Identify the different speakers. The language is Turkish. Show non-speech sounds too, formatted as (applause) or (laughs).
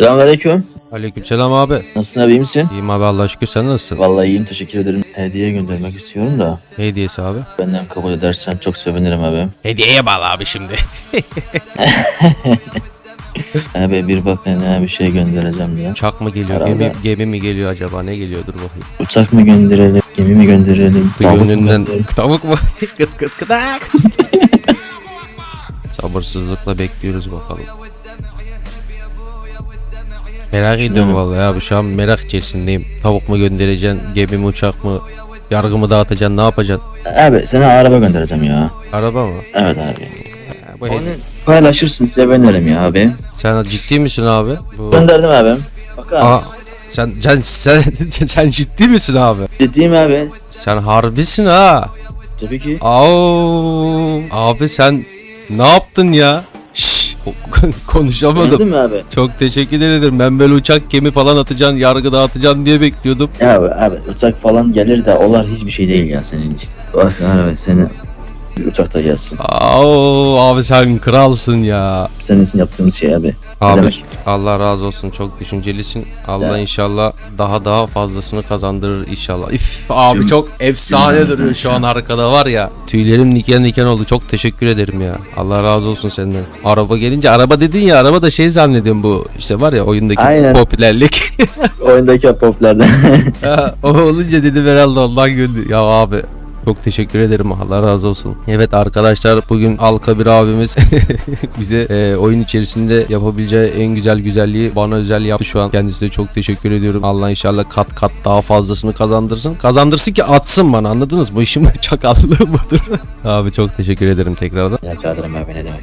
Speaker 1: Selamünaleyküm.
Speaker 2: Aleykümselam abi.
Speaker 1: Nasılsın abi iyi misin?
Speaker 2: İyiyim abi Allah şükür sen nasılsın?
Speaker 1: Vallahi iyiyim teşekkür ederim. Hediye göndermek istiyorum da.
Speaker 2: Ne hediyesi abi?
Speaker 1: Benden kabul edersen çok sevinirim abi.
Speaker 2: Hediyeye bağlı abi şimdi. (laughs)
Speaker 1: Abi bir bak ne bir şey göndereceğim ya.
Speaker 2: Uçak mı geliyor,
Speaker 1: Herhalde.
Speaker 2: gemi, gemi mi geliyor acaba ne geliyordur bakayım.
Speaker 1: Uçak mı gönderelim, gemi mi gönderelim, tavuk mu
Speaker 2: Gönlünden
Speaker 1: gönderelim?
Speaker 2: tavuk mu? (laughs) kıt kıt kıdak. Sabırsızlıkla bekliyoruz bakalım. Merak ediyorum vallahi abi şu an merak içerisindeyim. Tavuk mu göndereceksin, gemi mi uçak mı, yargı mı dağıtacaksın, ne yapacaksın?
Speaker 1: Abi sana araba göndereceğim ya.
Speaker 2: Araba mı?
Speaker 1: Evet abi.
Speaker 2: Ha, bu
Speaker 1: Onu paylaşırsın sevinirim ya abi.
Speaker 2: Sen ciddi misin abi? Bu...
Speaker 1: Gönderdim abi. Bak abi.
Speaker 2: Aa, sen, sen, sen, (laughs) sen ciddi misin abi?
Speaker 1: Ciddiyim abi.
Speaker 2: Sen harbisin ha.
Speaker 1: Tabii ki.
Speaker 2: Au, abi sen ne yaptın ya? (laughs) Konuşamadım.
Speaker 1: Gördün mü abi?
Speaker 2: Çok teşekkür ederim. Ben böyle uçak gemi falan atacaksın, yargı dağıtacaksın diye bekliyordum.
Speaker 1: Ya abi, abi uçak falan gelir de olar hiçbir şey değil ya senin için. Bak abi seni bir uçakta gelsin.
Speaker 2: Au, abi sen kralsın ya.
Speaker 1: Senin için yaptığımız şey abi.
Speaker 2: Abi
Speaker 1: demek?
Speaker 2: Allah razı olsun çok düşüncelisin. Allah
Speaker 1: Ya.
Speaker 2: inşallah daha daha fazlasını kazandırır inşallah. Üf, abi çok efsane duruyor şu an arkada var ya. Tüylerim diken diken oldu. Çok teşekkür ederim ya. Allah razı olsun senden. Araba gelince araba dedin ya araba da şey zannediyorum bu. işte var ya oyundaki
Speaker 1: Aynen.
Speaker 2: popülerlik.
Speaker 1: Oyundaki poplardan. (laughs)
Speaker 2: Ha, o olunca dedim herhalde ondan güldü. Ya abi çok teşekkür ederim Allah razı olsun. Evet arkadaşlar bugün Alka bir abimiz (laughs) bize e, oyun içerisinde yapabileceği en güzel güzelliği bana özel yaptı şu an. Kendisine çok teşekkür ediyorum. Allah inşallah kat kat daha fazlasını kazandırsın. Kazandırsın ki atsın bana anladınız mı? Bu işin (laughs) çakallığı budur. (laughs) abi çok teşekkür ederim tekrardan.
Speaker 1: ya çağırırım abi ne demek.